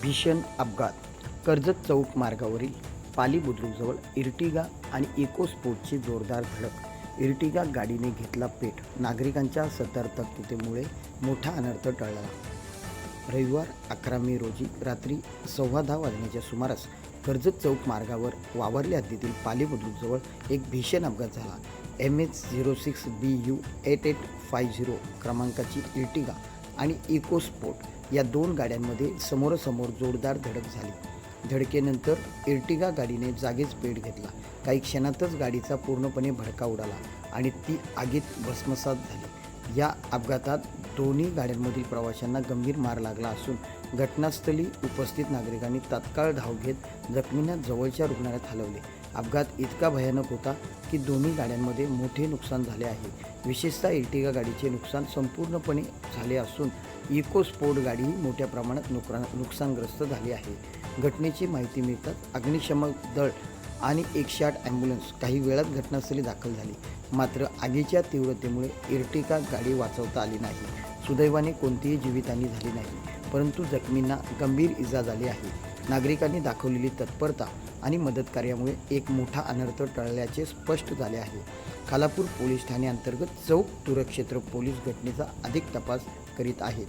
भीषण अपघात. कर्जत चौक मार्गावरील पाली बुद्रुकजवळ इर्टिगा आणि इको स्पोर्टची जोरदार धडक. इर्टिगा गाडीने घेतला पेट नागरिकांच्या सतर्कतेमुळे मोठा अनर्थ टळला. रविवार अकरा मे रोजी रात्री सव्वा दहा वाजण्याच्या सुमारास कर्जत चौक मार्गावर वावरल्या हद्दीतील पाली बुद्रुकजवळ एक भीषण अपघात झाला. M H zero six B U eight eight five zero क्रमांकाची इर्टिगा आणि इकोस्पोर्ट या दोन गाड्यांमध्ये समोरासमोर जोरदार धडक झाली. धडकेनंतर इर्टिगा गाडीने जागीच पेट घेतला. काही क्षणातच गाडीचा पूर्णपणे भडका उडाला आणि ती आगीत भस्मसात झाली. या अपघातात दोन्ही गाड्यांमधील प्रवाशांना गंभीर मार लागला असून घटनास्थळी उपस्थित नागरिकांनी तात्काळ धाव घेत जखमींना जवळच्या रुग्णालयात हलवले. अपघात इतका भयानक होता की दोन्ही गाड्यांमध्ये मोठे नुकसान झाले आहे. विशेषतः इर्टिगा गाडीचे नुकसान संपूर्णपणे झाले असून इको स्पोर्ट गाडीही मोठ्या प्रमाणात नुकरा नुकसानग्रस्त झाली आहे. घटनेची माहिती मिळताच अग्निशमक दळ आणि एकशे आठ ॲम्ब्युलन्स काही वेळात घटनास्थळी दाखल झाली. मात्र आगीच्या तीव्रतेमुळे इर्टिका गाडी वाचवता आली नाही. सुदैवाने कोणतीही जीवितहानी झाली नाही परंतु जखमींना गंभीर इजा झाली आहे. नागरिकांनी दाखवलेली तत्परता आणि मदतकार्यामुळे एक मोठा अनर्थ टळल्याचे स्पष्ट झाले आहे. खालापूर पोलीस ठाणे अंतर्गत चौक तुरक्षेत्र पोलीस घटनेचा अधिक तपास करीत आहेत.